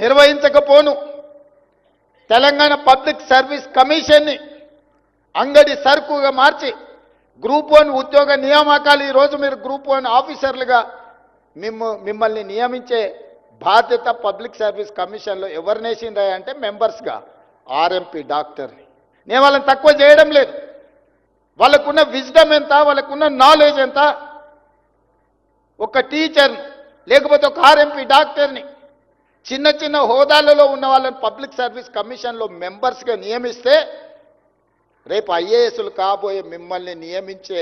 నిర్వహించకపోను. Telangana public service కమిషన్ని అంగడి సరుకుగా మార్చి గ్రూప్ వన్ ఉద్యోగ నియామకాలు ఈరోజు మీరు గ్రూప్ వన్ ఆఫీసర్లుగా మిమ్మ మిమ్మల్ని నియమించే బాధ్యత పబ్లిక్ సర్వీస్ కమిషన్లో ఎవరినేసిందా అంటే మెంబర్స్గా ఆర్ఎంపీ డాక్టర్ని. నేను వాళ్ళని తక్కువ చేయడం లేదు. వాళ్ళకున్న విజ్డమ్ ఎంత వాళ్ళకున్న నాలెడ్జ్ ఎంత? ఒక టీచర్ని లేకపోతే ఒక ఆర్ఎంపీ డాక్టర్ని చిన్న చిన్న హోదాలలో ఉన్న వాళ్ళని పబ్లిక్ సర్వీస్ కమిషన్లో మెంబర్స్గా నియమిస్తే రేపు ఐఏఎస్లు కాబోయే మిమ్మల్ని నియమించే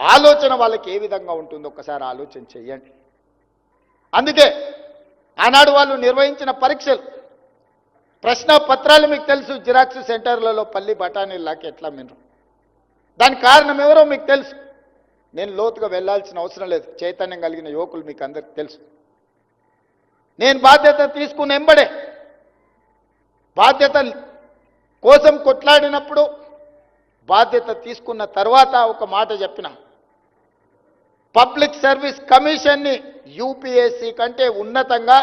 ఆలోచన వాళ్ళకి ఏ విధంగా ఉంటుందో ఒకసారి ఆలోచన చెయ్యండి. అందుకే ఆనాడు వాళ్ళు నిర్వహించిన పరీక్షలు ప్రశ్న పత్రాలు మీకు తెలుసు జిరాక్స్ సెంటర్లలో పల్లి బఠానీలాకి ఎట్లా మీరు దానికి కారణం ఎవరో మీకు తెలుసు. నేను లోతుగా వెళ్ళాల్సిన అవసరం లేదు. చైతన్యం కలిగిన యువకులు మీకు అందరికి తెలుసు. నేను బాధ్యత తీసుకుని ఎంబడే బాధ్యత కోసం కొట్లాడినప్పుడు బాధ్యత తీసుకున్న తర్వాత ఒక మాట చెప్పిన. పబ్లిక్ సర్వీస్ కమిషన్ని యూపీఎస్సీ కంటే ఉన్నతంగా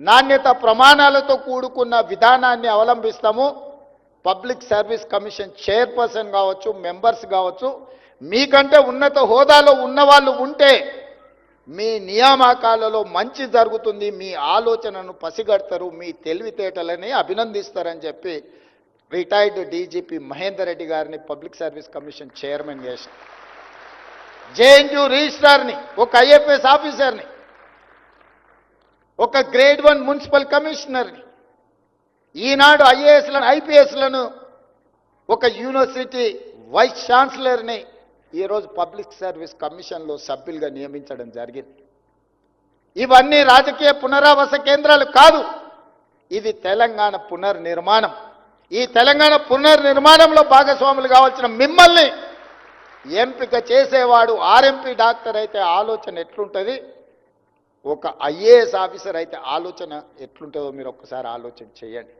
నాణ్యత ప్రమాణాలతో కూడుకున్న విధానాన్ని అవలంబిస్తాము. పబ్లిక్ సర్వీస్ కమిషన్ చైర్పర్సన్ కావచ్చు మెంబర్స్ కావచ్చు మీకంటే ఉన్నత హోదాలో ఉన్నవాళ్ళు ఉంటే మీ నియామకాలలో మంచి జరుగుతుంది మీ ఆలోచనను పసిగడతారు మీ తెలివితేటలని అభినందిస్తారని చెప్పి రిటైర్డ్ డీజీపీ మహేందర్ రెడ్డి గారిని పబ్లిక్ సర్వీస్ కమిషన్ చైర్మన్ చేశారు. జేఎన్యూ రిజిస్ట్రార్ని ఒక ఐఎఫ్ఎస్ ఆఫీసర్ని ఒక గ్రేడ్ వన్ మున్సిపల్ కమిషనర్ని ఈనాడు ఐఏఎస్లను ఐపీఎస్లను ఒక యూనివర్సిటీ వైస్ ఛాన్సలర్ని ఈరోజు పబ్లిక్ సర్వీస్ కమిషన్లో సభ్యులుగా నియమించడం జరిగింది. ఇవన్నీ రాజకీయ పునరావాస కేంద్రాలు కాదు. ఇది తెలంగాణ పునర్నిర్మాణం. ఈ తెలంగాణ పునర్నిర్మాణంలో భాగస్వాములు కావాల్సిన మిమ్మల్ని ఎంపిక చేసేవాడు ఆర్ఎంపీ డాక్టర్ అయితే ఆలోచన ఎట్లుంటుంది? ఒక ఐఏఎస్ ఆఫీసర్ అయితే ఆలోచన ఎట్లుంటుందో మీరు ఒక్కసారి ఆలోచన చేయండి.